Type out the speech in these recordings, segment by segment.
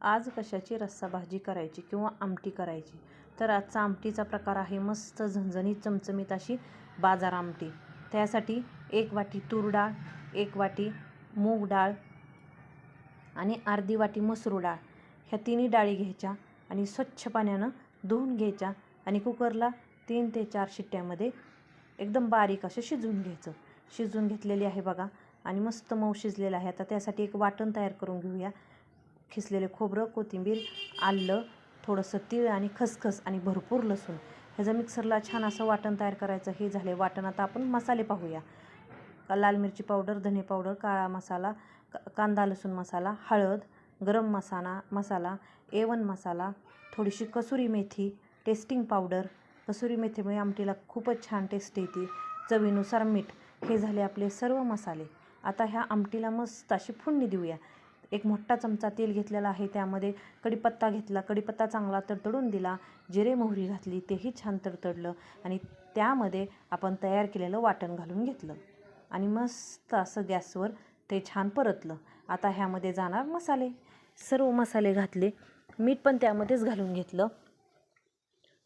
आज कशाची रस्सा भाजी करायची किंवा आमटी करायची? तर आजचा आमटीचा प्रकार आहे मस्त झणझणीत चमचमीत अशी बाजार आमटी. त्यासाठी एक वाटी तूर डाळ एक वाटी मूग डाळ आणि अर्धी वाटी मसूर डाळ. ह्या तिन्ही डाळी घ्यायच्या आणि स्वच्छ पाण्यानं धुवून घ्यायच्या आणि कुकरला तीन ते चार शिट्ट्यामध्ये एकदम बारीक असं शिजवून घ्यायचं. शिजवून घेतलेली आहे बघा आणि मस्त मऊ शिजलेलं आहे. आता त्यासाठी एक वाटण तयार करून घेऊया. किसलेले खोबरं कोथिंबीर आलं थोडंसं तीळ आणि खसखस आणि भरपूर लसूण. ह्याचं मिक्सरला छान असं वाटण तयार करायचं. हे झाले वाटण. आता आपण मसाले पाहूया. लाल मिरची पावडर धने पावडर काळा मसाला कांदा लसूण मसाला हळद गरम मसाला मसाला एवन मसाला थोडीशी कसुरी मेथी टेस्टिंग पावडर. कसुरी मेथीमुळे आमटीला खूपच छान टेस्ट येते. चवीनुसार मीठ. हे झाले आपले सर्व मसाले. आता ह्या आमटीला मस्त अशी फोडणी देऊया. एक मोठा चमचा तेल घेतलेला आहे. त्यामध्ये कढीपत्ता घेतला. कढीपत्ता चांगला तडतडून दिला. जिरे मोहरी घातली. तेही छान तडतडलं. आणि त्यामध्ये आपण तयार केलेलं वाटण घालून घेतलं. आणि मस्त असं गॅसवर ते छान परतलं. आता ह्यामध्ये जाणार मसाले. सर्व मसाले घातले. मीठ पण त्यामध्येच घालून घेतलं.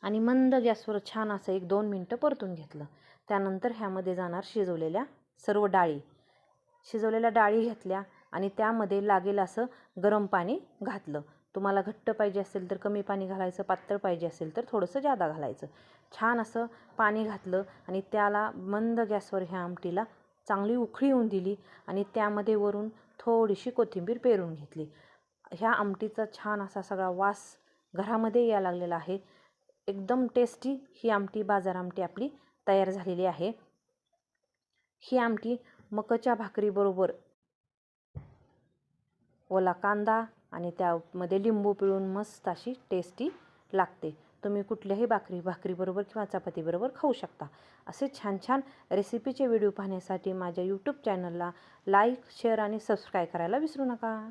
आणि मंद गॅसवर छान असं एक दोन मिनटं परतून घेतलं. त्यानंतर ह्यामध्ये जाणार शिजवलेल्या सर्व डाळी. शिजवलेल्या डाळी घेतल्या. आणि त्यामध्ये लागेल असं गरम पाणी घातलं. तुम्हाला घट्ट पाहिजे असेल तर कमी पाणी घालायचं पातळ पाहिजे असेल तर थोडंसं जादा घालायचं. छान असं पाणी घातलं आणि त्याला मंद गॅसवर ह्या आमटीला चांगली उखळी येऊन दिली आणि त्यामध्ये वरून थोडीशी कोथिंबीर पेरून घेतली. ह्या आमटीचा छान असा सगळा वास घरामध्ये यायला लागलेला आहे. एकदम टेस्टी ही आमटी बाजार आमटी आपली तयार झालेली आहे. ही आमटी मकच्या भाकरीबरोबर ओला कांदा आणि त्यामध्ये लिंबू पिळून मस्त अशी टेस्टी लागते. तुम्ही कुठल्याही भाकरी भाकरीबरोबर किंवा चपातीबरोबर खाऊ शकता. असे छान छान रेसिपीचे व्हिडिओ पाहण्यासाठी माझ्या यूट्यूब चॅनलला लाईक शेअर आणि सबस्क्राईब करायला विसरू नका.